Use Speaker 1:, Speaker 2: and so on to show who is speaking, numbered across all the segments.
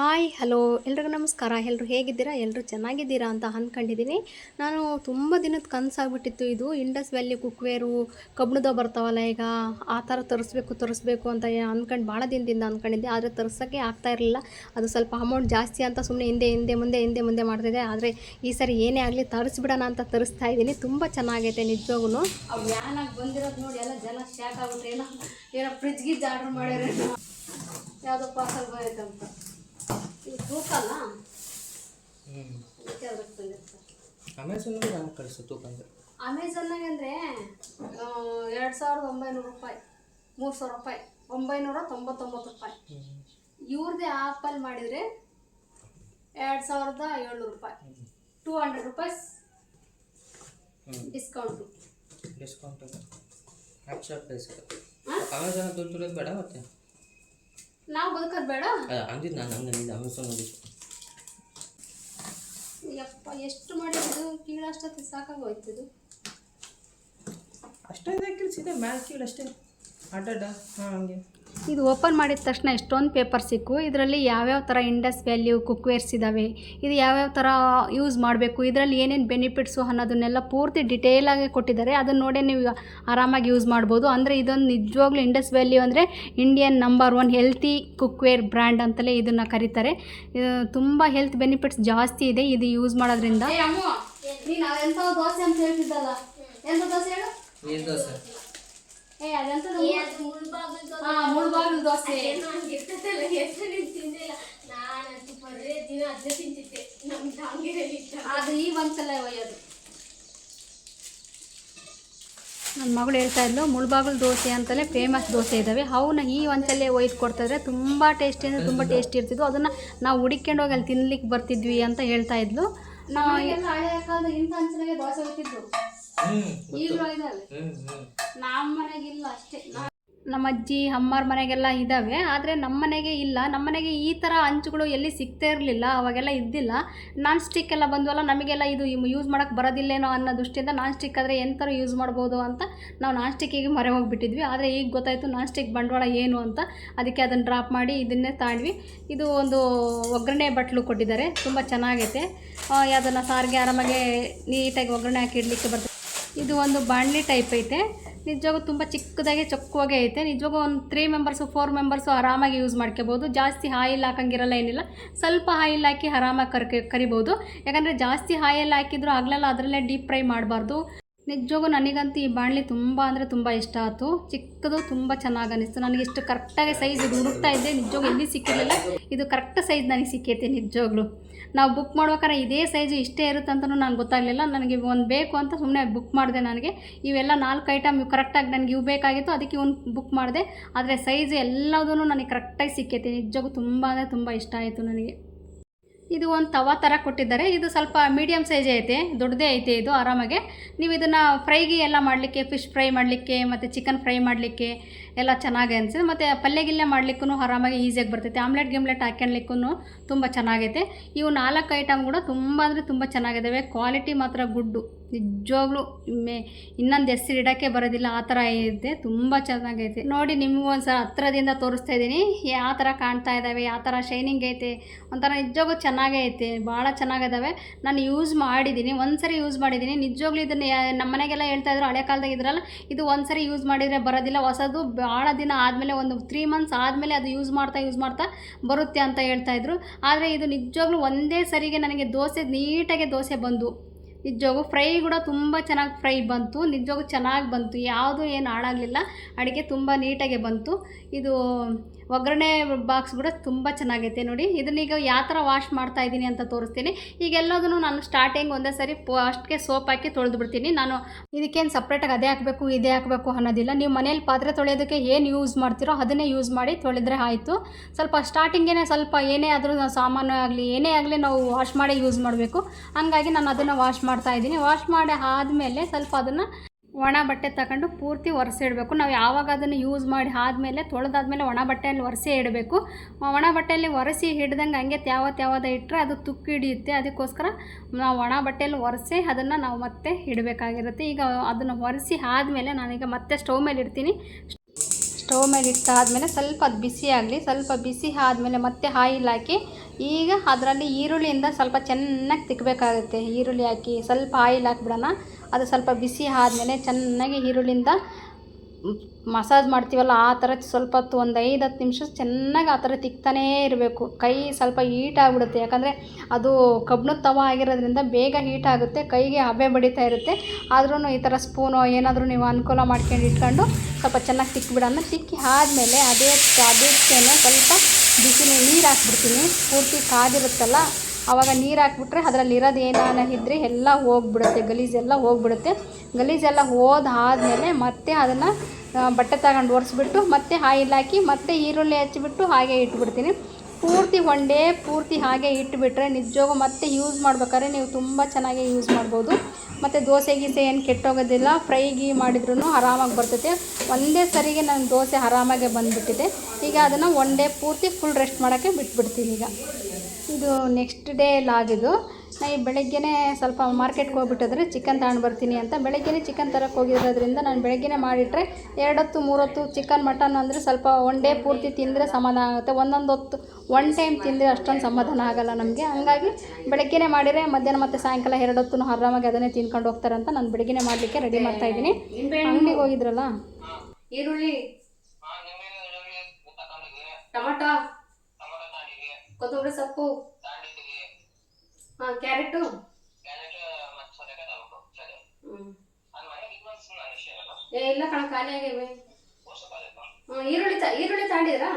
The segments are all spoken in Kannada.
Speaker 1: Hi, hello. ಎಲ್ರಿಗೂ ನಮಸ್ಕಾರ. ಎಲ್ಲರೂ ಹೇಗಿದ್ದೀರಾ? ಎಲ್ಲರೂ ಚೆನ್ನಾಗಿದ್ದೀರಾ ಅಂತ ಅಂದ್ಕೊಂಡಿದ್ದೀನಿ ನಾನು ತುಂಬ ದಿನದ ಕನಸಾಗ್ಬಿಟ್ಟಿತ್ತು ಇದು. ಇಂಡಸ್ ವ್ಯಾಲಿ ಕುಕ್ವೇರು ಕಬ್ಣದ ಬರ್ತಾವಲ್ಲ ಈಗ ಆ ಥರ ತರಿಸ್ಬೇಕು ತರಿಸ್ಬೇಕು ಅಂತ ಅಂದ್ಕೊಂಡು ಭಾಳ ದಿನದಿಂದ ಅಂದ್ಕೊಂಡಿದ್ದೆ ಆದರೆ ತರಿಸೋಕ್ಕೆ ಆಗ್ತಾ ಇರಲಿಲ್ಲ. ಅದು ಸ್ವಲ್ಪ ಅಮೌಂಟ್ ಜಾಸ್ತಿ ಅಂತ ಸುಮ್ಮನೆ ಹಿಂದೆ ಹಿಂದೆ, ಮುಂದೆ ಹಿಂದೆ, ಮುಂದೆ ಮಾಡ್ತಿದ್ದೆ. ಆದರೆ ಈ ಸರಿ ಏನೇ ಆಗಲಿ ತರಿಸ್ಬಿಡೋಣ ಅಂತ ತರಿಸ್ತಾ ಇದ್ದೀನಿ. ತುಂಬ ಚೆನ್ನಾಗೈತೆ ನಿಜವಾಗೂ ಅವು ಯಾನಾಗಿ ಬಂದಿರೋದು ನೋಡಿ ಎಲ್ಲ ಜನ ಶಾಕ್ ಆಗುತ್ತೆ. ಏನೋ ಏನೋ ಫ್ರಿಜ್ ಆರ್ಡ್ರ್ ಮಾಡ್ಯಾರ ಯಾವುದೋ ಪಾರ್ಸಲ್ ಬರುತ್ತೆ ಅಂತ ಇದು ತೂಕ ಅಲ್ಲ
Speaker 2: ಹ್ಞೂ
Speaker 1: ಅದಕ್ಕೆ ಅದಕ್ಕೆ ಬಂದಿರುತ್ತೆ.
Speaker 2: ಅಮೆಝಾನಲ್ಲಿ ನಮ್ಗೆ ಕಳಿಸು ತೂಕ ಅಂದರೆ?
Speaker 1: ಅಮೆಝನ್ನಾಗ ಅಂದರೆ ಎರಡು ಸಾವಿರದ ಒಂಬೈನೂರು ರೂಪಾಯಿ ಮೂರು ಸಾವಿರ ರೂಪಾಯಿ ಒಂಬೈನೂರ ತೊಂಬತ್ತೊಂಬತ್ತು ರೂಪಾಯಿ. ಇವ್ರದ್ದೇ ಆ್ಯಪಲ್ಲಿ ಮಾಡಿದರೆ ಎರಡು ಸಾವಿರದ ಏಳ್ನೂರು ರೂಪಾಯಿ. ಟೂ ಹಂಡ್ರೆಡ್
Speaker 2: ಹ್ಞೂ
Speaker 1: ಡಿಸ್ಕೌಂಟು
Speaker 2: ಡಿಸ್ಕೌಂಟ್ ಆ್ಯಪ್ ಅಮೆಝಾನ್ ದುಡ್ಡು ಬೇಡ ಮತ್ತೆ?
Speaker 1: ನಾವು ಬದುಕೋದು ಬೇಡ?
Speaker 2: ಅಂದಿದ್ದು ನಾನು ಹಂಗೆ ಅವನು ಸೊ ನೋಡಿದ್ದು
Speaker 1: ಯಪ್ಪ ಎಷ್ಟು ಮಾಡಿದ್ದು ಕೀಳಷ್ಟೊತ್ತಿಗೆ ಸಾಕಾಗೋಯ್ತಿದು
Speaker 2: ಅಷ್ಟೇ ಕೆಲಸ ಮ್ಯಾಲ್ ಕೀಳು ಅಷ್ಟೇ. ಅಡ್ಡಡ್ಡ ಹಾಂ ಹಂಗೆ.
Speaker 1: ಇದು ಓಪನ್ ಮಾಡಿದ ತಕ್ಷಣ ಎಷ್ಟೊಂದು ಪೇಪರ್ ಸಿಕ್ಕು. ಇದರಲ್ಲಿ ಯಾವ್ಯಾವ ಥರ ಇಂಡಸ್ ವ್ಯಾಲ್ಯೂ ಕುಕ್ವೇರ್ಸ್ ಇದ್ದಾವೆ ಇದು ಯಾವ್ಯಾವ ಥರ ಯೂಸ್ ಮಾಡಬೇಕು ಇದರಲ್ಲಿ ಏನೇನು ಬೆನಿಫಿಟ್ಸು ಅನ್ನೋದನ್ನೆಲ್ಲ ಪೂರ್ತಿ ಡಿಟೇಲಾಗಿ ಕೊಟ್ಟಿದ್ದಾರೆ. ಅದನ್ನು ನೋಡೇ ನೀವು ಆರಾಮಾಗಿ ಯೂಸ್ ಮಾಡ್ಬೋದು. ಅಂದರೆ ಇದೊಂದು ನಿಜವಾಗ್ಲೂ ಇಂಡಸ್ ವ್ಯಾಲ್ಯೂ ಅಂದರೆ Indian number one healthy cookware brand ಅಂತಲೇ ಇದನ್ನು ಕರೀತಾರೆ. ಇದು ತುಂಬ ಹೆಲ್ತ್ ಬೆನಿಫಿಟ್ಸ್ ಜಾಸ್ತಿ ಇದೆ ಇದು ಯೂಸ್ ಮಾಡೋದ್ರಿಂದ. ದೋಸೆ ಅಂತ ಹೇಳ್ತಿದ್ದಲ್ಲ. ದೋಸೆ ಹೇಳು?
Speaker 2: ದೋಸೆ.
Speaker 1: ಏ ಮುಳ್ಬಾಗಿಲು ದೋಸೆ. ಅದು ಈ ಒಂದ್ಸಲ ಒಯ್ಯೋದು. ನನ್ನ ಮಗಳು ಹೇಳ್ತಾ ಇದ್ಲು ಮುಳ್ಬಾಗಿಲು ದೋಸೆ ಅಂತಲೇ ಫೇಮಸ್ ದೋಸೆ ಇದ್ದಾವೆ ಅವನ್ನ ಈ ಒಂದ್ಸಲ ಒಯ್ದು ಕೊಡ್ತಾಯಿದ್ರೆ ತುಂಬ ಟೇಸ್ಟಿ ಅಂದರೆ ತುಂಬ ಟೇಸ್ಟಿ ಇರ್ತಿದ್ವು. ಅದನ್ನು ನಾವು ಹುಡುಕೊಂಡು ಹೋಗಿ ಅಲ್ಲಿ ತಿನ್ಲಿಕ್ಕೆ ಬರ್ತಿದ್ವಿ ಅಂತ ಹೇಳ್ತಾ ಇದ್ಲು. ನಾವು ಹಳೆಯ ಕಾಲದ ಇಂಥ ದೋಸೆ ಹೋಗ್ತಿದ್ವು ನಮ್ಮ ಮನೆಗಿಲ್ಲ ಅಷ್ಟೇ. ನಮ್ಮ ಅಜ್ಜಿ ಅಮ್ಮರ ಮನೆಗೆಲ್ಲ ಇದ್ದಾವೆ ಆದರೆ ನಮ್ಮ ಮನೆಗೆ ಇಲ್ಲ. ನಮ್ಮ ಮನೆಗೆ ಈ ಥರ ಅಂಚುಗಳು ಎಲ್ಲಿ ಸಿಗ್ತಾ ಇರಲಿಲ್ಲ ಅವಾಗೆಲ್ಲ ಇದ್ದಿಲ್ಲ. ನಾನ್ ಸ್ಟಿಕ್ ಎಲ್ಲ ಬಂದ್ವಲ್ಲ ನಮಗೆಲ್ಲ ಇದು ಯೂಸ್ ಮಾಡೋಕ್ಕೆ ಬರೋದಿಲ್ಲೇನೋ ಅನ್ನೋ ದೃಷ್ಟಿಯಿಂದ ನಾನ್ ಸ್ಟಿಕ್ ಆದರೆ ಎಂಥರೂ ಯೂಸ್ ಮಾಡ್ಬೋದು ಅಂತ ನಾವು ನಾನ್ ಸ್ಟಿಕ್ಕಿಗೆ ಮೊರೆ ಹೋಗಿಬಿಟ್ಟಿದ್ವಿ. ಆದರೆ ಈಗ ಗೊತ್ತಾಯಿತು ನಾನ್ ಸ್ಟಿಕ್ ಬಂಡವಾಳ ಏನು ಅಂತ. ಅದಕ್ಕೆ ಅದನ್ನು ಡ್ರಾಪ್ ಮಾಡಿ ಇದನ್ನೇ ತಾಂಡ್ವಿ. ಇದು ಒಂದು ಒಗ್ಗರಣೆ ಬಟ್ಲು ಕೊಟ್ಟಿದ್ದಾರೆ. ತುಂಬ ಚೆನ್ನಾಗೈತೆ. ಅದನ್ನು ಸಾರಿಗೆ ಆರಾಮಾಗಿ ನೀಟಾಗಿ ಒಗ್ಗರಣೆ ಹಾಕಿ ಇಡಲಿಕ್ಕೆ ಬರ್ತದೆ ಇದು ಒಂದು ಬಾಣಲಿ ಟೈಪ್ ಐತೆ. ನಿಜವಾಗೂ ತುಂಬ ಚಿಕ್ಕದಾಗಿ ಚೊಕ್ಕವಾಗೆ ಐತೆ. ನಿಜವಾಗೂ ಒಂದು ತ್ರೀ ಮೆಂಬರ್ಸು ಫೋರ್ ಮೆಂಬರ್ಸು ಆರಾಮಾಗಿ ಯೂಸ್ ಮಾಡ್ಕೋಬೋದು. ಜಾಸ್ತಿ ಆಯಿಲ್ ಹಾಕಂಗಿರಲ್ಲ, ಏನಿಲ್ಲ. ಸ್ವಲ್ಪ ಆಯಿಲ್ ಹಾಕಿ ಆರಾಮಾಗಿ ಕರ್ಕ, ಕರಿಬೋದು. ಯಾಕಂದರೆ ಜಾಸ್ತಿ ಆಯಿಲ್ ಹಾಕಿದ್ರು ಆಗಲಲ್ಲ ಅದರಲ್ಲೇ ಡೀಪ್ ಫ್ರೈ ಮಾಡಬಾರ್ದು. ನಿಜವಾಗೂ ನನಗಂತೂ ಈ ಬಾಣಲಿ ತುಂಬ ಅಂದರೆ ತುಂಬ ಇಷ್ಟ ಆಯಿತು. ಚಿಕ್ಕದು ತುಂಬ ಚೆನ್ನಾಗಿ ಅನಿಸ್ತು. ನನಗೆ ಇಷ್ಟು ಕರೆಕ್ಟಾಗಿ ಸೈಜ್ ಇದು ಹುಡುಕ್ತಾ ಇದ್ದೆ. ನಿಜವಾಗೂ ಎಲ್ಲಿ ಸಿಕ್ಕಿರಲಿಲ್ಲ. ಇದು ಕರೆಕ್ಟ್ ಸೈಜ್ ನನಗೆ ಸಿಕ್ಕೈತೆ ನಿಜವಾಗ್ಲೂ. ನಾವು ಬುಕ್ ಮಾಡ್ಬೇಕಾದ್ರೆ ಇದೇ ಸೈಜು ಇಷ್ಟೇ ಇರುತ್ತೆ ಅಂತಲೂ ನನಗೆ ಗೊತ್ತಾಗಲಿಲ್ಲ. ನನಗೆ ಒಂದು ಬೇಕು ಅಂತ ಸುಮ್ಮನೆ ಬುಕ್ ಮಾಡಿದೆ ನನಗೆ. ಇವೆಲ್ಲ ನಾಲ್ಕು ಐಟಮ್ ಕರೆಕ್ಟಾಗಿ ನನಗೆ ಇವು ಬೇಕಾಗಿತ್ತು, ಅದಕ್ಕೆ ಇವ್ನು ಬುಕ್ ಮಾಡಿದೆ. ಆದರೆ ಸೈಜು ಎಲ್ಲದೂ ನನಗೆ ಕರೆಕ್ಟಾಗಿ ಸಿಕ್ಕೈತೆ. ನಿಜಕ್ಕೂ ತುಂಬ ಅಂದರೆ ತುಂಬ ಇಷ್ಟ ಆಯಿತು ನನಗೆ. ಇದು ಒಂದು ತವಾ ಥರ ಕೊಟ್ಟಿದ್ದಾರೆ. ಇದು ಸ್ವಲ್ಪ ಮೀಡಿಯಮ್ ಸೈಜೇ ಐತೆ, ದೊಡ್ಡದೇ ಐತೆ ಇದು ಆರಾಮಾಗೆ. ನೀವು ಇದನ್ನು ಫ್ರೈಗೆ ಎಲ್ಲ ಮಾಡಲಿಕ್ಕೆ ಫಿಶ್ ಫ್ರೈ ಮಾಡಲಿಕ್ಕೆ, ಮತ್ತು ಚಿಕನ್ ಫ್ರೈ ಮಾಡಲಿಕ್ಕೆ ಎಲ್ಲ ಚೆನ್ನಾಗಿ ಅನಿಸಿದೆ ಮತ್ತು ಪಲ್ಯ ಗಿಲ್ಯ ಮಾಡಲಿಕ್ಕೂ ಆರಾಮಾಗಿ ಈಸಿಯಾಗಿ ಬರ್ತೈತೆ. ಆಮ್ಲೆಟ್ ಗಿಮ್ಲೆಟ್ ಹಾಕ್ಯಣ್ಲಿಕ್ಕೂ ತುಂಬ ಚೆನ್ನಾಗೈತೆ. ಇವು ನಾಲ್ಕು ಐಟಮ್ ಕೂಡ ತುಂಬ ಅಂದರೆ ತುಂಬ ಚೆನ್ನಾಗಿದ್ದಾವೆ ಕ್ವಾಲಿಟಿ ಮಾತ್ರ ಗುಡ್ಡು. ನಿಜವಾಗ್ಲೂ ಮೇ ಇನ್ನೊಂದು ಹೆಸ್ರು ಇಡೋಕ್ಕೆ ಬರೋದಿಲ್ಲ, ಆ ಥರ ಇದೆ, ತುಂಬ ಚೆನ್ನಾಗೈತೆ. ನೋಡಿ, ನಿಮಗೂ ಒಂದು ಸಲ ಹತ್ರದಿಂದ ತೋರಿಸ್ತಾ ಇದ್ದೀನಿ. ಯಾವ ಥರ ಕಾಣ್ತಾ ಇದ್ದಾವೆ ಯಾವ ಥರ ಶೈನಿಂಗ್ ಐತೆ, ಒಂಥರ ನಿಜವಾಗೂ ಚೆನ್ನಾಗೇ ಐತೆ ಭಾಳ ಚೆನ್ನಾಗಿದ್ದಾವೆ ನಾನು ಯೂಸ್ ಮಾಡಿದ್ದೀನಿ ಒಂದು ಸರಿ ಯೂಸ್ ಮಾಡಿದ್ದೀನಿ. ನಿಜವಾಗ್ಲೂ ಇದನ್ನು ನಮ್ಮ ಮನೆಗೆಲ್ಲ ಹೇಳ್ತಾ ಇದ್ರು, ಹಳೆ ಕಾಲದಾಗ ಇದ್ರಲ್ಲ, ಇದು ಒಂದು ಸರಿ ಯೂಸ್ ಮಾಡಿದರೆ ಬರೋದಿಲ್ಲ, ಹೊಸದು ಭಾಳ ದಿನ ಆದಮೇಲೆ ಒಂದು ತ್ರೀ ಮಂತ್ಸ್ ಆದಮೇಲೆ ಅದು ಯೂಸ್ ಮಾಡ್ತಾ ಯೂಸ್ ಮಾಡ್ತಾ ಬರುತ್ತೆ ಅಂತ ಹೇಳ್ತಾ ಇದ್ರು. ಆದರೆ ಇದು ನಿಜವಾಗ್ಲೂ ಒಂದೇ ಸರಿಗೆ ನನಗೆ ದೋಸೆ, ನೀಟಾಗಿ ದೋಸೆ ಬಂದು. ನಿಜವಾಗೂ ಫ್ರೈ ಕೂಡ ತುಂಬ ಚೆನ್ನಾಗಿ ಫ್ರೈ ಬಂತು. ನಿಜವಾಗೂ ಚೆನ್ನಾಗಿ ಬಂತು. ಯಾವುದು ಏನು ಹಾಳಾಗಲಿಲ್ಲ. ಅಡುಗೆ ತುಂಬ ನೀಟಾಗೆ ಬಂತು. ಇದು ಒಗ್ಗರಣೆ ಬಾಕ್ಸ್ ಕೂಡ ತುಂಬ ಚೆನ್ನಾಗೈತೆ ನೋಡಿ. ಇದನ್ನೀಗ ಯಾವ ಥರ ವಾಶ್ ಮಾಡ್ತಾ ಇದ್ದೀನಿ ಅಂತ ತೋರಿಸ್ತೀನಿ. ಈಗ ಎಲ್ಲದನ್ನು ನಾನು ಸ್ಟಾರ್ಟಿಂಗ್ ಒಂದೇ ಸರಿ ಅಷ್ಟಕ್ಕೆ ಸೋಪ್ ಹಾಕಿ ತೊಳೆದು ಬಿಡ್ತೀನಿ ನಾನು ಇದಕ್ಕೇನು ಸಪ್ರೇಟಾಗಿ ಅದೇ ಹಾಕಬೇಕು, ಇದೇ ಹಾಕಬೇಕು ಅನ್ನೋದಿಲ್ಲ. ನೀವು ಮನೇಲಿ ಪಾತ್ರೆ ತೊಳೆಯೋದಕ್ಕೆ ಏನು ಯೂಸ್ ಮಾಡ್ತೀರೋ ಅದನ್ನೇ ಯೂಸ್ ಮಾಡಿ ತೊಳೆದ್ರೆ ಆಯಿತು. ಸ್ವಲ್ಪ ಸ್ಟಾರ್ಟಿಂಗೇನೆ ಸ್ವಲ್ಪ ಏನೇ ಆದರೂ ಸಾಮಾನು ಆಗಲಿ, ಏನೇ ಆಗಲಿ ನಾವು ವಾಶ್ ಮಾಡಿ ಯೂಸ್ ಮಾಡಬೇಕು. ಹಂಗಾಗಿ ನಾನು ಅದನ್ನು ವಾಶ್ ಮಾಡ್ತಾ ಇದ್ದೀನಿ. ವಾಶ್ ಮಾಡಿ ಆದಮೇಲೆ ಸ್ವಲ್ಪ ಅದನ್ನು ಒಣ ಬಟ್ಟೆ ತಗೊಂಡು ಪೂರ್ತಿ ಒರೆಸಿ ಇಡಬೇಕು. ನಾವು ಯಾವಾಗ ಅದನ್ನು ಯೂಸ್ ಮಾಡಿ ಆದಮೇಲೆ, ತೊಳೆದಾದ್ಮೇಲೆ ಒಣ ಬಟ್ಟೆಯಲ್ಲಿ ಒರೆಸಿ ಇಡಬೇಕು. ಒಣ ಬಟ್ಟೆಯಲ್ಲಿ ಒರೆಸಿ ಹಿಡ್ದಂಗೆ ಹಂಗೆ ಯಾವತ್ತು ಯಾವದ ಇಟ್ಟರೆ ಅದು ತುಕ್ಕು ಹಿಡಿಯುತ್ತೆ. ಅದಕ್ಕೋಸ್ಕರ ನಾವು ಒಣ ಬಟ್ಟೆಯಲ್ಲಿ ಒರೆಸಿ ಅದನ್ನು ನಾವು ಮತ್ತೆ ಇಡಬೇಕಾಗಿರುತ್ತೆ. ಈಗ ಅದನ್ನು ಒರೆಸಿ ಆದಮೇಲೆ ನಾನೀಗ ಮತ್ತೆ ಸ್ಟವ್ ಮೇಲೆ ಇಡ್ತೀನಿ. ಸ್ಟವ್ ಮೇಲೆ ಇಟ್ಟಾದಮೇಲೆ ಸ್ವಲ್ಪ ಅದು ಬಿಸಿ ಆಗಲಿ. ಸ್ವಲ್ಪ ಬಿಸಿ ಆದಮೇಲೆ ಮತ್ತೆ ಆಯಿಲ್ ಹಾಕಿ ಈಗ ಅದರಲ್ಲಿ ಈರುಳ್ಳಿಯಿಂದ ಸ್ವಲ್ಪ ಚೆನ್ನಾಗಿ ತಿಕ್ಕಬೇಕಾಗುತ್ತೆ ಈರುಳ್ಳಿ ಹಾಕಿ ಸ್ವಲ್ಪ ಆಯಿಲ್ ಹಾಕ್ಬಿಡೋಣ. ಅದು ಸ್ವಲ್ಪ ಬಿಸಿ ಆದಮೇಲೆ ಚೆನ್ನಾಗಿ ಈರುಳ್ಳಿಯಿಂದ ಮಸಾಜ್ ಮಾಡ್ತೀವಲ್ಲ, ಆ ಥರ ಸ್ವಲ್ಪ ಹೊತ್ತು ಒಂದು ಐದು ಹತ್ತು ನಿಮಿಷ ಚೆನ್ನಾಗಿ ಆ ಥರ ತಿಕ್ತಾನೇ ಇರಬೇಕು. ಕೈ ಸ್ವಲ್ಪ ಹೀಟ್ ಆಗಿಬಿಡುತ್ತೆ. ಯಾಕಂದರೆ ಅದು ಕಬ್ಬಿಣದ ತವ ಆಗಿರೋದ್ರಿಂದ ಬೇಗ ಹೀಟ್ ಆಗುತ್ತೆ, ಕೈಗೆ ಹಬೆ ಬಡಿತಾ ಇರುತ್ತೆ. ಆದ್ರೂ ಈ ಥರ ಸ್ಪೂನು ಏನಾದರೂ ನೀವು ಅನುಕೂಲ ಮಾಡ್ಕೊಂಡು ಇಟ್ಕೊಂಡು ಸ್ವಲ್ಪ ಚೆನ್ನಾಗಿ ತಿಕ್ಕಿಬಿಡೋಣ ತಿಕ್ಕಿ ಆದಮೇಲೆ ಅದೇ ಅದೇ ಸ್ವಲ್ಪ ಬಿಸಿ ನೀರು ಹಾಕ್ಬಿಡ್ತೀನಿ. ಪೂರ್ತಿ ಕಾದಿರುತ್ತಲ್ಲ ಆವಾಗ ನೀರು ಹಾಕ್ಬಿಟ್ರೆ ಅದರಲ್ಲಿ ಇರೋದು ಏನಾನ ಇದ್ದರೆ ಎಲ್ಲ ಹೋಗ್ಬಿಡುತ್ತೆ ಗಲೀಜೆಲ್ಲ ಹೋಗ್ಬಿಡುತ್ತೆ. ಗಲೀಜೆಲ್ಲ ಹೋದಾದ್ಮೇಲೆ ಮತ್ತೆ ಅದನ್ನು ಬಟ್ಟೆ ತಗೊಂಡು ಒರೆಸ್ಬಿಟ್ಟು ಮತ್ತೆ ಆಯಿಲ್ ಹಾಕಿ ಮತ್ತೆ ಈರುಳ್ಳಿ ಹಚ್ಚಿಬಿಟ್ಟು ಹಾಗೆ ಇಟ್ಬಿಡ್ತೀನಿ. ಪೂರ್ತಿ ಒನ್ ಡೇ ಪೂರ್ತಿ ಹಾಗೆ ಇಟ್ಬಿಟ್ರೆ ನಿಜವಾಗೂ ಮತ್ತೆ ಯೂಸ್ ಮಾಡ್ಬೇಕಾದ್ರೆ ನೀವು ತುಂಬ ಚೆನ್ನಾಗಿ ಯೂಸ್ ಮಾಡ್ಬೋದು. ಮತ್ತು ದೋಸೆ ಗೀಸೆ ಏನು ಕೆಟ್ಟೋಗೋದಿಲ್ಲ ಫ್ರೈ ಗೀ ಮಾಡಿದ್ರೂ ಆರಾಮಾಗಿ ಬರ್ತೈತೆ. ಒಂದೇ ಸರಿಗೆ ನನ್ನ ದೋಸೆ ಆರಾಮಾಗೆ ಬಂದುಬಿಟ್ಟಿದೆ. ಈಗ ಅದನ್ನು ಒನ್ ಡೇ ಪೂರ್ತಿ ಫುಲ್ ರೆಸ್ಟ್ ಮಾಡೋಕ್ಕೆ ಬಿಟ್ಬಿಡ್ತೀನಿ ಈಗ. ಇದು ನೆಕ್ಸ್ಟ್ ಡೇ ಲಾಗಿದು ನಾ ಈ ಬೆಳಗ್ಗೆನೇ ಸ್ವಲ್ಪ ಮಾರ್ಕೆಟ್ಗೆ ಹೋಗ್ಬಿಟ್ಟಿದ್ರೆ ಚಿಕನ್ ತಗೊಂಡು ಬರ್ತೀನಿ ಅಂತ. ಬೆಳಗ್ಗೆನೇ ಚಿಕನ್ ತರಕ್ಕೆ ಹೋಗಿರೋದ್ರಿಂದ ನಾನು ಬೆಳಗ್ಗೆನೇ ಮಾಡಿಟ್ರೆ ಎರಡೊತ್ತು ಮೂರೊತ್ತು ಚಿಕನ್ ಮಟನ್ ಅಂದರೆ ಸ್ವಲ್ಪ ಒನ್ ಡೇ ಪೂರ್ತಿ ತಿಂದರೆ ಸಮಾಧಾನ ಆಗುತ್ತೆ. ಒಂದೊಂದು ಹೊತ್ತು ಒನ್ ಟೈಮ್ ತಿಂದರೆ ಅಷ್ಟೊಂದು ಸಮಾಧಾನ ಆಗಲ್ಲ ನಮಗೆ. ಹಂಗಾಗಿ ಬೆಳಗ್ಗೆನೇ ಮಾಡಿದರೆ ಮಧ್ಯಾಹ್ನ ಮತ್ತು ಸಾಯಂಕಾಲ ಎರಡೊತ್ತು ಆರಾಮಾಗಿ ಅದನ್ನೇ ತಿನ್ಕೊಂಡು ಹೋಗ್ತಾರೆ ಅಂತ ನಾನು ಬೆಳಗ್ಗೆನೇ ಮಾಡಲಿಕ್ಕೆ ರೆಡಿ ಮಾಡ್ತಾ ಇದ್ದೀನಿ. ಅಂಗಡಿಗೆ ಹೋಗಿದ್ರಲ್ಲ? ಈರುಳ್ಳಿ ಟೊಮಟೊ ಕೊತ್ತಂಬರಿ ಸೊಪ್ಪು. ಹಾಂ ಕ್ಯಾರೆಟು? ಏ ಇಲ್ಲ ಕಣ ಖಾಲಿ ಆಗಿವೆ. ಹ್ಞೂ ಈರುಳ್ಳಿ ತ ಈರುಳ್ಳಿ ತಾಂಡಿದ್ರಾ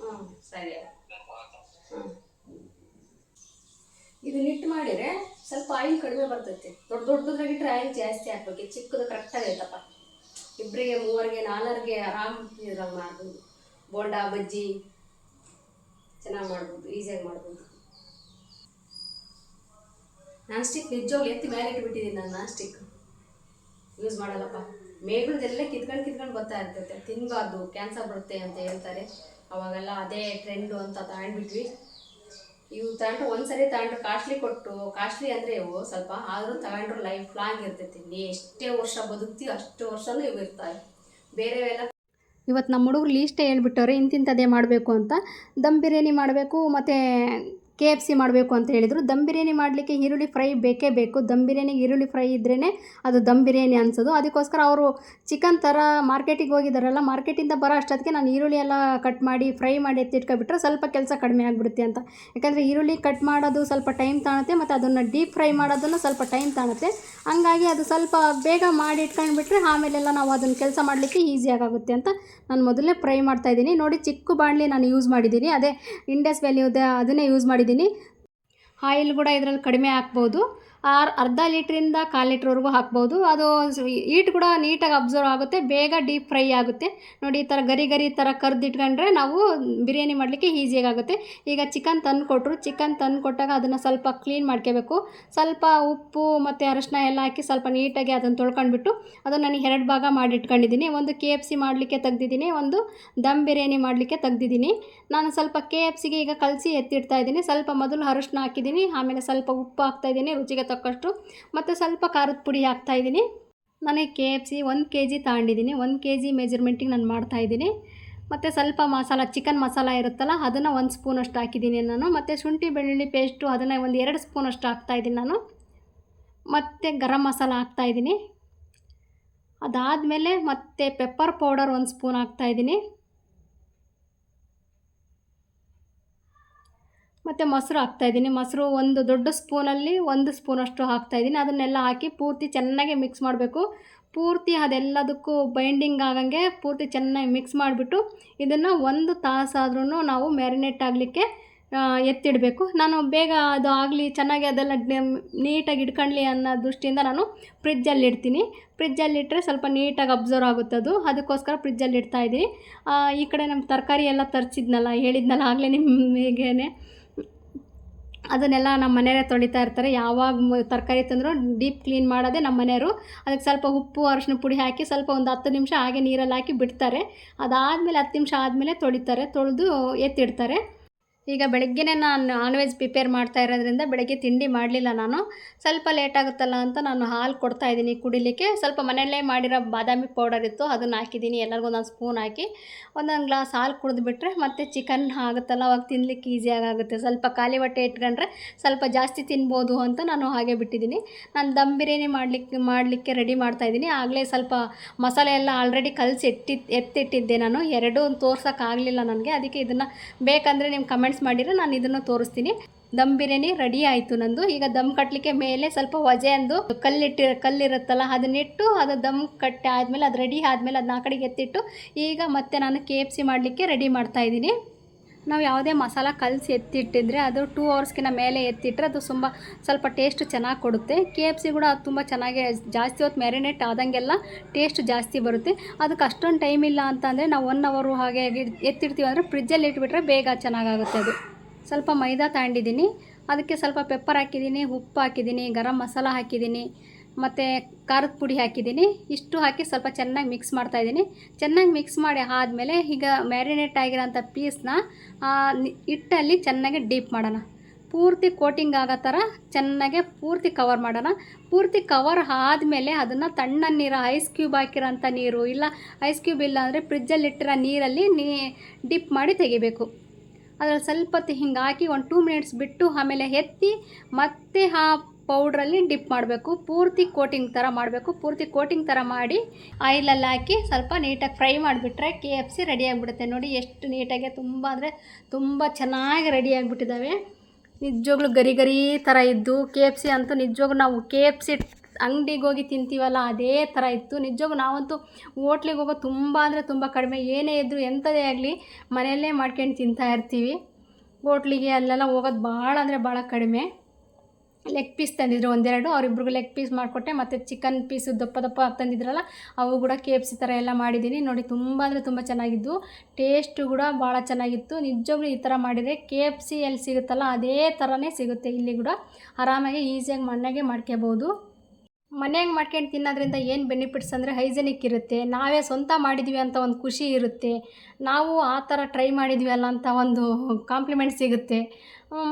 Speaker 1: ಹ್ಞೂ ಸರಿ ಹ್ಞೂ ಇದು ನಿಟ್ಟು ಮಾಡಿದರೆ ಸ್ವಲ್ಪ ಆಯಿಲ್ ಕಡಿಮೆ ಬರ್ತೈತೆ. ದೊಡ್ಡ ದೊಡ್ಡದ್ರಾಗ ಇಟ್ಟರೆ ಆಯಿಲ್ ಜಾಸ್ತಿ ಹಾಕ್ಬೇಕು. ಚಿಕ್ಕದು ಕರೆಕ್ಟಾಗಿ ಐತಪ್ಪ ಇಬ್ಬರಿಗೆ ಮೂವರಿಗೆ ನಾಲ್ವರಿಗೆ ಆರಾಮ್ ಇದ್ರಾಗ ಮಾಡ್ಬೋದು. ಬೋಂಡಾ ಬಜ್ಜಿ. ಚೆನ್ನಾಗಿ ಮಾಡ್ಬೋದು ಈಸಿಯಾಗಿ ಮಾಡ್ಬೋದು. ನಾನ್ ಸ್ಟಿಕ್ ನಿಜವಾಗ್ಲು ಎತ್ತಿ ಮೇಲೆ ಇಟ್ಬಿಟ್ಟಿದ್ದೀನಿ ನಾನು ನಾನ್ ಸ್ಟಿಕ್ ಯೂಸ್ ಮಾಡಲ್ಲಪ್ಪ. ಮೇಗಳದೆಲ್ಲ ಕಿತ್ಕೊಂಡು ಕಿತ್ಕೊಂಡು ಬರ್ತಾ ಇರ್ತೈತೆ. ತಿನ್ನಬಾರ್ದು ಕ್ಯಾನ್ಸರ್ ಬರುತ್ತೆ ಅಂತ ಹೇಳ್ತಾರೆ. ಅವಾಗೆಲ್ಲ ಅದೇ ಟ್ರೆಂಡು ಅಂತ ತಗೊಂಡ್ಬಿಟ್ವಿ ಇವು ತಗೊಂಡ್ರೆ ಒಂದ್ಸರಿ ತಗೊಂಡ್ರೆ ಕಾಸ್ಟ್ಲಿ ಕೊಟ್ಟು ಕಾಸ್ಟ್ಲಿ ಅಂದರೆ ಇವು ಸ್ವಲ್ಪ ಆದರೂ ತಗೊಂಡ್ರು ಲೈಫ್ ಲಾಂಗ್ ಇರ್ತೈತಿ. ನೀ ಎಷ್ಟೇ ವರ್ಷ ಬದುಕ್ತೀವಿ ಅಷ್ಟು ವರ್ಷನೂ ಇವು ಇರ್ತಾವೆ. ಬೇರೆವೆಲ್ಲ ಇವತ್ತು ನಮ್ಮ ಹುಡುಗರು ಲೀಸ್ಟೇ ಹೇಳ್ಬಿಟ್ಟವ್ರೆ, ಇಂತಿಂಥದ್ದೇ ಮಾಡಬೇಕು ಅಂತ. ದಮ್ ಬಿರಿಯಾನಿ ಮಾಡಬೇಕು, ಮತ್ತು ಕೆ ಎಫ್ ಸಿ ಮಾಡಬೇಕು ಅಂತ ಹೇಳಿದರು. ದಮ್ ಬಿರಿಯಾನಿ ಮಾಡಲಿಕ್ಕೆ ಈರುಳ್ಳಿ ಫ್ರೈ ಬೇಕೇ ಬೇಕು. ದಮ್ ಬಿರಿಯಾನಿಗೆ ಈರುಳ್ಳಿ ಫ್ರೈ ಇದ್ರೇ ಅದು ದಮ್ ಬಿರಿಯಾನಿ ಅನ್ಸೋದು. ಅದಕ್ಕೋಸ್ಕರ ಅವರು ಚಿಕನ್ ಥರ ಮಾರ್ಕೆಟಿಗೆ ಹೋಗಿದ್ದಾರಲ್ಲ ಮಾರ್ಕೆಟಿಂದ ಬರೋ ಅಷ್ಟೊತ್ತಿಗೆ ನಾನು ಈರುಳ್ಳಿ ಎಲ್ಲ ಕಟ್ ಮಾಡಿ ಫ್ರೈ ಮಾಡಿ ಎತ್ತಿಟ್ಕೊಬಿಟ್ರೆ ಸ್ವಲ್ಪ ಕೆಲಸ ಕಡಿಮೆ ಆಗಿಬಿಡುತ್ತೆ ಅಂತ. ಯಾಕಂದರೆ ಈರುಳ್ಳಿ ಕಟ್ ಮಾಡೋದು ಸ್ವಲ್ಪ ಟೈಮ್ ತಾಣುತ್ತೆ ಮತ್ತು ಅದನ್ನು ಡೀಪ್ ಫ್ರೈ ಮಾಡೋದನ್ನು ಸ್ವಲ್ಪ ಟೈಮ್ ತಾಣುತ್ತೆ. ಹಂಗಾಗಿ ಅದು ಸ್ವಲ್ಪ ಬೇಗ ಮಾಡಿ ಇಟ್ಕೊಂಡ್ಬಿಟ್ರೆ ಆಮೇಲೆಲ್ಲ ನಾವು ಅದನ್ನು ಕೆಲಸ ಮಾಡಲಿಕ್ಕೆ ಈಸಿಯಾಗುತ್ತೆ ಅಂತ ನಾನು ಮೊದಲೇ ಫ್ರೈ ಮಾಡ್ತಾಯಿದ್ದೀನಿ ನೋಡಿ ಚಿಕ್ಕ ಬಾಣಲಿ ನಾನು ಯೂಸ್ ಮಾಡಿದ್ದೀನಿ. ಅದೇ ಇಂಡಸ್ ವ್ಯಾಲ್ಯೂದ ಅದನ್ನೇ ಯೂಸ್ ಮಾಡಿದ್ದೀನಿ. দিনে ಆಯಿಲ್ ಕೂಡ ಇದರಲ್ಲಿ ಕಡಿಮೆ ಹಾಕ್ಬೋದು. ಆರ್ ಅರ್ಧ ಲೀಟ್ರಿಂದ ಕಾಲು ಲೀಟ್ರ್ವರೆಗೂ ಹಾಕ್ಬೋದು. ಅದು ಈಟ್ ಕೂಡ ನೀಟಾಗಿ ಅಬ್ಸರ್ವ್ ಆಗುತ್ತೆ. ಬೇಗ ಡೀಪ್ ಫ್ರೈ ಆಗುತ್ತೆ. ನೋಡಿ, ಈ ಥರ ಗರಿ ಗರಿ ಥರ ಕರೆದಿಟ್ಕೊಂಡ್ರೆ ನಾವು ಬಿರಿಯಾನಿ ಮಾಡಲಿಕ್ಕೆ ಆಗುತ್ತೆ. ಈಗ ಚಿಕನ್ ತಂದು ಕೊಟ್ಟರು ಚಿಕನ್ ತಂದು ಕೊಟ್ಟಾಗ ಅದನ್ನು ಸ್ವಲ್ಪ ಕ್ಲೀನ್ ಮಾಡ್ಕೋಬೇಕು. ಸ್ವಲ್ಪ ಉಪ್ಪು ಮತ್ತು ಅರಶಿನ ಎಲ್ಲ ಹಾಕಿ ಸ್ವಲ್ಪ ನೀಟಾಗಿ ಅದನ್ನು ತೊಳ್ಕೊಂಡ್ಬಿಟ್ಟು ಅದನ್ನು ನಾನು ಎರಡು ಭಾಗ ಮಾಡಿಟ್ಕೊಂಡಿದ್ದೀನಿ ಒಂದು ಕೆ ಎಫ್ ಸಿ ಮಾಡಲಿಕ್ಕೆ ತೆಗ್ದಿದ್ದೀನಿ. ಒಂದು ದಮ್ ಬಿರಿಯಾನಿ ಮಾಡಲಿಕ್ಕೆ ತೆಗ್ದಿದ್ದೀನಿ. ನಾನು ಸ್ವಲ್ಪ ಕೆ ಎಫ್ ಸಿಗೆ ಈಗ ಕಲಸಿ ಎತ್ತಿಡ್ತಾ ಇದ್ದೀನಿ. ಸ್ವಲ್ಪ ಮೊದಲು ಅರಶಿನ ಹಾಕಿದ್ದೀನಿ ಆಮೇಲೆ ಸ್ವಲ್ಪ ಉಪ್ಪು ಹಾಕ್ತಾ ಇದ್ದೀನಿ ರುಚಿಗೆ ತಕ್ಕಷ್ಟು. ಮತ್ತು ಸ್ವಲ್ಪ ಖಾರದ ಪುಡಿ ಹಾಕ್ತಾ ಇದ್ದೀನಿ ನನಗೆ ಕೆ ಎಫ್ ಸಿ ಒಂದು ಕೆ ಜಿ ತಗೊಂಡಿದ್ದೀನಿ. ಒಂದು ಕೆ ಜಿ ಮೆಜರ್ಮೆಂಟಿಗೆ ನಾನು ಮಾಡ್ತಾಯಿದ್ದೀನಿ. ಮತ್ತು ಸ್ವಲ್ಪ ಮಸಾಲ, ಚಿಕನ್ ಮಸಾಲ ಇರುತ್ತಲ್ಲ, ಅದನ್ನು ಒಂದು ಸ್ಪೂನಷ್ಟು ಹಾಕಿದ್ದೀನಿ ನಾನು. ಮತ್ತು ಶುಂಠಿ, ಬೆಳ್ಳುಳ್ಳಿ ಪೇಸ್ಟು ಅದನ್ನು ಒಂದು ಎರಡು ಸ್ಪೂನಷ್ಟು ಹಾಕ್ತಾಯಿದ್ದೀನಿ ನಾನು. ಮತ್ತು ಗರಂ ಮಸಾಲ ಹಾಕ್ತಾಯಿದ್ದೀನಿ. ಅದಾದಮೇಲೆ ಮತ್ತು ಪೆಪ್ಪರ್ ಪೌಡರ್ ಒಂದು ಸ್ಪೂನ್ ಹಾಕ್ತಾಯಿದ್ದೀನಿ. ಮತ್ತು ಮೊಸರು ಹಾಕ್ತಾಯಿದ್ದೀನಿ ಮೊಸರು ಒಂದು ದೊಡ್ಡ ಸ್ಪೂನಲ್ಲಿ ಒಂದು ಸ್ಪೂನಷ್ಟು ಹಾಕ್ತಾಯಿದ್ದೀನಿ ಅದನ್ನೆಲ್ಲ ಹಾಕಿ ಪೂರ್ತಿ ಚೆನ್ನಾಗಿ ಮಿಕ್ಸ್ ಮಾಡಬೇಕು. ಪೂರ್ತಿ ಅದೆಲ್ಲದಕ್ಕೂ ಬೈಂಡಿಂಗ್ ಆಗಂಗೆ ಪೂರ್ತಿ ಚೆನ್ನಾಗಿ ಮಿಕ್ಸ್ ಮಾಡಿಬಿಟ್ಟು ಇದನ್ನು ಒಂದು ತಾಸಾದ್ರೂ ನಾವು ಮ್ಯಾರಿನೇಟ್ ಆಗಲಿಕ್ಕೆ ಎತ್ತಿಡಬೇಕು. ನಾನು ಬೇಗ ಅದು ಆಗಲಿ, ಚೆನ್ನಾಗಿ ಅದೆಲ್ಲ ನೀಟಾಗಿ ಇಟ್ಕೊಳ್ಳಿ ಅನ್ನೋ ದೃಷ್ಟಿಯಿಂದ ನಾನು ಫ್ರಿಜ್ಜಲ್ಲಿ ಇಡ್ತೀನಿ. ಫ್ರಿಜ್ಜಲ್ಲಿ ಇಟ್ಟರೆ ಸ್ವಲ್ಪ ನೀಟಾಗಿ ಅಬ್ಸರ್ವ್ ಆಗುತ್ತೆ ಅದು. ಅದಕ್ಕೋಸ್ಕರ ಫ್ರಿಜ್ಜಲ್ಲಿ ಇಡ್ತಾಯಿದ್ದೀನಿ ಈ ಕಡೆ ನಮ್ಮ ತರಕಾರಿ ಎಲ್ಲ ತರಿಸಿದ್ನಲ್ಲ, ಹೇಳಿದ್ನಲ್ಲ ಆಗಲೇ ನಿಮಗೇನೆ ಅದನ್ನೆಲ್ಲ ನಮ್ಮ ಮನೆಯವರೇ ತೊಳಿತಾ ಇರ್ತಾರೆ. ಯಾವಾಗ ತರಕಾರಿ ತಂದರೂ ಡೀಪ್ ಕ್ಲೀನ್ ಮಾಡೋದೇ ನಮ್ಮ ಮನೆಯವರು ಅದಕ್ಕೆ ಸ್ವಲ್ಪ ಉಪ್ಪು, ಅರಶಿನ ಪುಡಿ ಹಾಕಿ ಸ್ವಲ್ಪ ಒಂದು ಹತ್ತು ನಿಮಿಷ ಹಾಗೆ ನೀರಲ್ಲಿ ಹಾಕಿ ಬಿಡ್ತಾರೆ. ಅದಾದಮೇಲೆ ಹತ್ತು ನಿಮಿಷ ಆದಮೇಲೆ ತೊಳಿತಾರೆ. ತೊಳೆದು ಎತ್ತಿಡ್ತಾರೆ. ಈಗ ಬೆಳಗ್ಗೆನೇ ನಾನು ನಾನ್ ವೆಜ್ ಪ್ರಿಪೇರ್ ಮಾಡ್ತಾ ಇರೋದ್ರಿಂದ ಬೆಳಗ್ಗೆ ತಿಂಡಿ ಮಾಡಲಿಲ್ಲ ನಾನು. ಸ್ವಲ್ಪ ಲೇಟ್ ಆಗುತ್ತಲ್ಲ ಅಂತ ನಾನು ಹಾಲು ಕೊಡ್ತಾ ಇದ್ದೀನಿ ಕುಡಿಲಿಕ್ಕೆ. ಸ್ವಲ್ಪ ಮನೆಯಲ್ಲೇ ಮಾಡಿರೋ ಬಾದಾಮಿ ಪೌಡರ್ ಇತ್ತು, ಅದನ್ನು ಹಾಕಿದ್ದೀನಿ. ಎಲ್ಲರಿಗೂ ಒಂದೊಂದು ಸ್ಪೂನ್ ಹಾಕಿ ಒಂದೊಂದು ಗ್ಲಾಸ್ ಹಾಲು ಕುಡಿದ್ಬಿಟ್ರೆ ಮತ್ತು ಚಿಕನ್ ಆಗುತ್ತಲ್ಲ, ಅವಾಗ ತಿನ್ನಲಿಕ್ಕೆ ಈಸಿಯಾಗಿ ಆಗುತ್ತೆ ಸ್ವಲ್ಪ ಖಾಲಿ ಹೊಟ್ಟೆ ಇಟ್ಕೊಂಡ್ರೆ ಸ್ವಲ್ಪ ಜಾಸ್ತಿ ತಿನ್ಬೋದು ಅಂತ ನಾನು ಹಾಗೆ ಬಿಟ್ಟಿದ್ದೀನಿ. ನಾನು ದಮ್ ಬಿರಿಯಾನಿ ಮಾಡಲಿಕ್ಕೆ ಮಾಡಲಿಕ್ಕೆ ರೆಡಿ ಮಾಡ್ತಾಯಿದ್ದೀನಿ ಆಗಲೇ ಸ್ವಲ್ಪ ಮಸಾಲೆ ಎಲ್ಲ ಆಲ್ರೆಡಿ ಕಲಸಿ ಎತ್ತಿಟ್ಟಿದ್ದೆ ನಾನು. ಎರಡೂ ತೋರ್ಸೋಕ್ಕಾಗಲಿಲ್ಲ ನನಗೆ. ಅದಕ್ಕೆ ಇದನ್ನು ಬೇಕಂದರೆ ನಿಮ್ಮ ಕಮೆಂಟ್ಸ್ ಮಾಡಿದರೆ ನಾನು ಇದನ್ನು ತೋರಿಸ್ತೀನಿ. ದಮ್ ಬಿರಿಯಾನಿ ರೆಡಿ ಆಯಿತು ನಂದು. ಈಗ ದಮ್ ಕಟ್ಟಲಿಕ್ಕೆ ಮೇಲೆ ಸ್ವಲ್ಪ ವಜೆ ಅಂದು ಕಲ್ಲಿಟ್ಟಿ, ಕಲ್ಲಿರುತ್ತಲ್ಲ ಅದನ್ನಿಟ್ಟು ಅದು ದಮ್ ಕಟ್ಟಿ ಆದಮೇಲೆ ಅದು ರೆಡಿ ಆದಮೇಲೆ ಅದನ್ನ ಆ ಎತ್ತಿಟ್ಟು ಈಗ ಮತ್ತೆ ನಾನು ಕೆ ಎಫ್ ಸಿ ಮಾಡಲಿಕ್ಕೆ ರೆಡಿ ಮಾಡ್ತಾಯಿದ್ದೀನಿ ನಾವು ಯಾವುದೇ ಮಸಾಲ ಕಲಸಿ ಎತ್ತಿಟ್ಟಿದ್ರೆ ಅದು ಟೂ ಅವರ್ಸ್ಗಿಂತ ಮೇಲೆ ಎತ್ತಿಟ್ರೆ ಅದು ತುಂಬ ಸ್ವಲ್ಪ ಟೇಸ್ಟ್ ಚೆನ್ನಾಗಿ ಕೊಡುತ್ತೆ. ಕೆ ಎಫ್ ಸಿ ಕೂಡ ಅದು ತುಂಬ ಚೆನ್ನಾಗಿ ಜಾಸ್ತಿ ಹೊತ್ತು ಮ್ಯಾರಿನೇಟ್ ಆದಂಗೆಲ್ಲ ಟೇಸ್ಟ್ ಜಾಸ್ತಿ ಬರುತ್ತೆ. ಅದಕ್ಕೆ ಅಷ್ಟೊಂದು ಟೈಮ್ ಇಲ್ಲ ಅಂತಂದರೆ ನಾವು ಒನ್ ಅವರು ಹಾಗೆ ಎತ್ತಿಡ್ತೀವಿ ಅಂದರೆ ಫ್ರಿಜ್ಜಲ್ಲಿ ಇಟ್ಬಿಟ್ರೆ ಬೇಗ ಚೆನ್ನಾಗಾಗುತ್ತೆ ಅದು. ಸ್ವಲ್ಪ ಮೈದಾ ತಗೊಂಡಿದ್ದೀನಿ ಅದಕ್ಕೆ ಸ್ವಲ್ಪ ಪೆಪ್ಪರ್ ಹಾಕಿದ್ದೀನಿ ಉಪ್ಪು ಹಾಕಿದ್ದೀನಿ ಗರಂ ಮಸಾಲ ಹಾಕಿದ್ದೀನಿ ಮತ್ತು ಖಾರದ ಪುಡಿ ಹಾಕಿದ್ದೀನಿ. ಇಷ್ಟು ಹಾಕಿ ಸ್ವಲ್ಪ ಚೆನ್ನಾಗಿ ಮಿಕ್ಸ್ ಮಾಡ್ತಾಯಿದ್ದೀನಿ ಚೆನ್ನಾಗಿ ಮಿಕ್ಸ್ ಮಾಡಿ ಆದಮೇಲೆ ಈಗ ಮ್ಯಾರಿನೇಟ್ ಆಗಿರೋಂಥ ಪೀಸ್ನ ಹಿಟ್ಟಲ್ಲಿ ಚೆನ್ನಾಗಿ ಡೀಪ್ ಮಾಡೋಣ. ಪೂರ್ತಿ ಕೋಟಿಂಗ್ ಆಗೋ ಥರ ಚೆನ್ನಾಗೆ ಪೂರ್ತಿ ಕವರ್ ಮಾಡೋಣ. ಪೂರ್ತಿ ಕವರ್ ಆದಮೇಲೆ ಅದನ್ನು ತಣ್ಣ ನೀರು ಐಸ್ ಕ್ಯೂಬ್ ಹಾಕಿರೋಂಥ ನೀರು, ಇಲ್ಲ ಐಸ್ ಕ್ಯೂಬ್ ಇಲ್ಲ ಅಂದರೆ ಫ್ರಿಜ್ಜಲ್ಲಿ ಇಟ್ಟಿರೋ ನೀರಲ್ಲಿ ನೀ ಡಿಪ್ ಮಾಡಿ ತೆಗಿಬೇಕು. ಅದರಲ್ಲಿ ಸ್ವಲ್ಪ ಹೊತ್ತು ಹಿಂಗೆ ಹಾಕಿ ಒಂದು ಟೂ ಮಿನಿಟ್ಸ್ ಬಿಟ್ಟು ಆಮೇಲೆ ಎತ್ತಿ ಮತ್ತೆ ಆ ಪೌಡ್ರಲ್ಲಿ ಡಿಪ್ ಮಾಡಬೇಕು. ಪೂರ್ತಿ ಕೋಟಿಂಗ್ ಥರ ಮಾಡಬೇಕು. ಪೂರ್ತಿ ಕೋಟಿಂಗ್ ಥರ ಮಾಡಿ ಆಯಿಲಲ್ಲಿ ಹಾಕಿ ಸ್ವಲ್ಪ ನೀಟಾಗಿ ಫ್ರೈ ಮಾಡಿಬಿಟ್ರೆ ಕೆ ಎಫ್ ಸಿ ರೆಡಿ ಆಗಿಬಿಡುತ್ತೆ. ನೋಡಿ ಎಷ್ಟು ನೀಟಾಗಿ ತುಂಬ ಅಂದರೆ ತುಂಬ ಚೆನ್ನಾಗಿ ರೆಡಿ ಆಗಿಬಿಟ್ಟಿದ್ದಾವೆ. ನಿಜವಾಗ್ಲೂ ಗರಿ ಗರಿ ಥರ ಇದ್ದು ಕೆ ಎಫ್ ಸಿ ಅಂತೂ ನಿಜವಾಗ್ಲೂ ನಾವು ಕೆ ಎಫ್ ಸಿ ಅಂಗಡಿಗೆ ಹೋಗಿ ತಿಂತೀವಲ್ಲ, ಅದೇ ಥರ ಇತ್ತು. ನಿಜವಾಗ್ಲೂ ನಾವಂತೂ ಹೋಟ್ಲಿಗೆ ಹೋಗೋ ತುಂಬ ಅಂದರೆ ತುಂಬ ಕಡಿಮೆ. ಏನೇ ಇದ್ದರೂ ಎಂಥದೇ ಆಗಲಿ ಮನೆಯಲ್ಲೇ ಮಾಡ್ಕೊಂಡು ತಿಂತಾ ಇರ್ತೀವಿ. ಹೋಟ್ಲಿಗೆ ಅಲ್ಲೆಲ್ಲ ಹೋಗೋದು ಭಾಳ ಅಂದರೆ ಭಾಳ ಕಡಿಮೆ. ಲೆಗ್ ಪೀಸ್ ತಂದಿದ್ರು. ಒಂದೆರಡು ಅವರಿಬ್ರಿಗೂ ಲೆಗ್ ಪೀಸ್ ಮಾಡಿಕೊಟ್ಟೆ. ಮತ್ತು ಚಿಕನ್ ಪೀಸು ದಪ್ಪ ದಪ್ಪ ತಂದಿದ್ರಲ್ಲ, ಅವು ಕೂಡ ಕೆ ಎಫ್ ಸಿ ಥರ ಎಲ್ಲ ಮಾಡಿದ್ದೀನಿ. ನೋಡಿ, ತುಂಬ ಅಂದರೆ ತುಂಬ ಚೆನ್ನಾಗಿದ್ದು. ಟೇಸ್ಟು ಕೂಡ ಭಾಳ ಚೆನ್ನಾಗಿತ್ತು. ನಿಜವಾಗ್ಲೂ ಈ ಥರ ಮಾಡಿದರೆ ಕೆ ಎಫ್ ಸಿ ಎಲ್ಲಿ ಸಿಗುತ್ತಲ್ಲ, ಅದೇ ಥರನೇ ಸಿಗುತ್ತೆ. ಇಲ್ಲಿ ಕೂಡ ಆರಾಮಾಗಿ ಈಸಿಯಾಗಿ ಮಣ್ಣಾಗೆ ಮಾಡ್ಕೋಬೋದು ಮನೆಯಾಗೆ ಮಾಡ್ಕೊಂಡು ತಿನ್ನೋದ್ರಿಂದ ಏನು ಬೆನಿಫಿಟ್ಸ್ ಅಂದರೆ ಹೈಜೆನಿಕ್ ಇರುತ್ತೆ. ನಾವೇ ಸ್ವಂತ ಮಾಡಿದ್ವಿ ಅಂತ ಒಂದು ಖುಷಿ ಇರುತ್ತೆ. ನಾವು ಆ ಥರ ಟ್ರೈ ಮಾಡಿದ್ವಿ ಅಲ್ಲ ಅಂತ ಒಂದು ಕಾಂಪ್ಲಿಮೆಂಟ್ ಸಿಗುತ್ತೆ.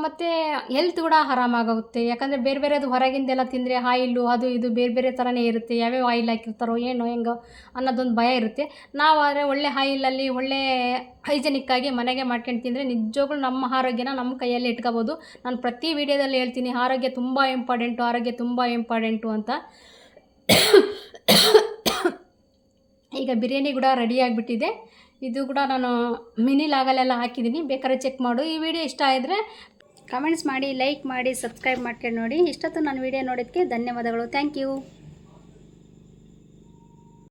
Speaker 1: ಮತ್ತು ಹೆಲ್ತ್ ಕೂಡ ಆರಾಮಾಗುತ್ತೆ. ಯಾಕಂದರೆ ಬೇರೆ ಬೇರೆದು ಹೊರಗಿಂದೆಲ್ಲ ತಿಂದರೆ ಆಯಿಲು ಅದು, ಇದು ಬೇರೆ ಬೇರೆ ಥರನೇ ಇರುತ್ತೆ. ಯಾವ್ಯಾವ ಆಯಿಲ್ ಹಾಕಿರ್ತಾರೋ, ಏನೋ, ಹೆಂಗೋ ಅನ್ನೋದೊಂದು ಭಯ ಇರುತ್ತೆ. ನಾವು ಆದರೆ ಒಳ್ಳೆ ಆಯಿಲಲ್ಲಿ ಒಳ್ಳೆ ಹೈಜೆನಿಕ್ಕಾಗಿ ಮನೆಗೆ ಮಾಡ್ಕೊಂಡು ತಿಂದರೆ ನಿಜವಾಗ್ಲೂ ನಮ್ಮ ಆರೋಗ್ಯನ ನಮ್ಮ ಕೈಯಲ್ಲಿ ಇಟ್ಕೋಬೋದು. ನಾನು ಪ್ರತಿ ವಿಡಿಯೋದಲ್ಲಿ ಹೇಳ್ತೀನಿ, ಆರೋಗ್ಯ ತುಂಬ ಇಂಪಾರ್ಟೆಂಟು ಆರೋಗ್ಯ ತುಂಬ ಇಂಪಾರ್ಟೆಂಟು ಅಂತ. ಈಗ ಬಿರಿಯಾನಿ ಕೂಡ ರೆಡಿ ಆಗಿಬಿಟ್ಟಿದೆ. ಇದು ಕೂಡ ನಾನು ಮಿನಿ ಲಾಗಲೆಲ್ಲ ಹಾಕಿದ್ದೀನಿ. ಬೇಕಾದ್ರೆ ಚೆಕ್ ಮಾಡು. ಈ ವಿಡಿಯೋ ಇಷ್ಟ ಆದರೆ ಕಮೆಂಟ್ಸ್ ಮಾಡಿ ಲೈಕ್ ಮಾಡಿ ಸಬ್ಸ್ಕ್ರೈಬ್ ಮಾಡ್ಕೊಂಡು ನೋಡಿ. ಇಷ್ಟೊತ್ತು ನಾನು ವಿಡಿಯೋ ನೋಡೋದಕ್ಕೆ ಧನ್ಯವಾದಗಳು. Thank you